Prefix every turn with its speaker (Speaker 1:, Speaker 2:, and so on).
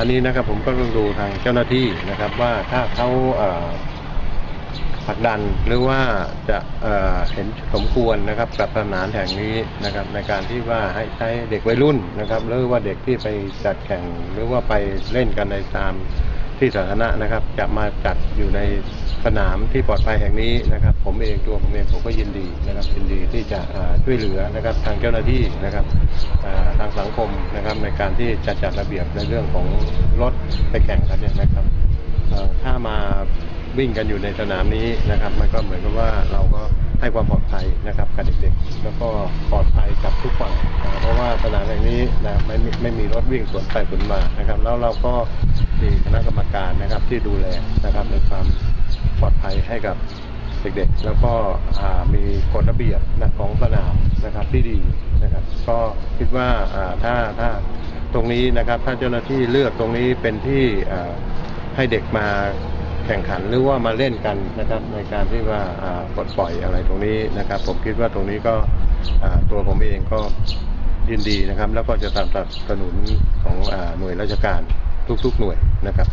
Speaker 1: อันนี้นะครับผมก็ต้องดูทางเจ้าหน้าที่นะครับว่าถ้าเขาผลักดันหรือว่าจะเเห็นสมควรนะครับกับสนามแห่งนี้นะครับ ในการที่ว่าให้ใช้เด็กวัยรุ่นนะครับหรือว่าเด็กที่ไปจัดแข่งหรือว่าไปเล่นกันในตามที่สาธารณะนะครับ จะมาจัดอยู่ใน สนามที่ปลอดภัยแห่งนี้นะครับ ผมเองตัวผมเองผมก็ยินดีนะครับยินดีที่จะช่วยเหลือนะครับทางเจ้าหน้าที่นะครับทางสังคมนะครับในการที่จะจัดระเบียบในเรื่องของรถไปแข่งกันเนี่ยนะครับถ้ามาวิ่งกันอยู่ในสนามนี้นะครับ มันก็เหมือนกับว่าเราก็ให้ความปลอดภัยนะครับกับเด็กๆ แล้วก็ปลอดภัยกับทุกฝ่ายเพราะว่าสนามแห่งนี้นะไม่มีไม่มีรถวิ่งสวนไปสวนมานะครับ แล้วเราก็มีคณะกรรมการนะครับที่ดูแลนะครับในความ ปลอดภัยให้กับเด็กๆ แล้วก็มีกฎระเบียบนะของสนามนะครับที่ดีนะครับ ก็คิดว่าถ้าถ้าตรงนี้นะครับถ้าเจ้าหน้าที่เลือกตรงนี้เป็นที่ให้เด็กมาแข่งขันหรือว่ามาเล่นกันนะครับ ในการที่ว่าปลดปล่อยอะไรตรงนี้นะครับ ผมคิดว่าตรงนี้ก็ตัวผมเองก็ยินดีนะครับ แล้วก็จะสนับสนุนของอหน่วยราชการทุกๆหน่วยนะครับ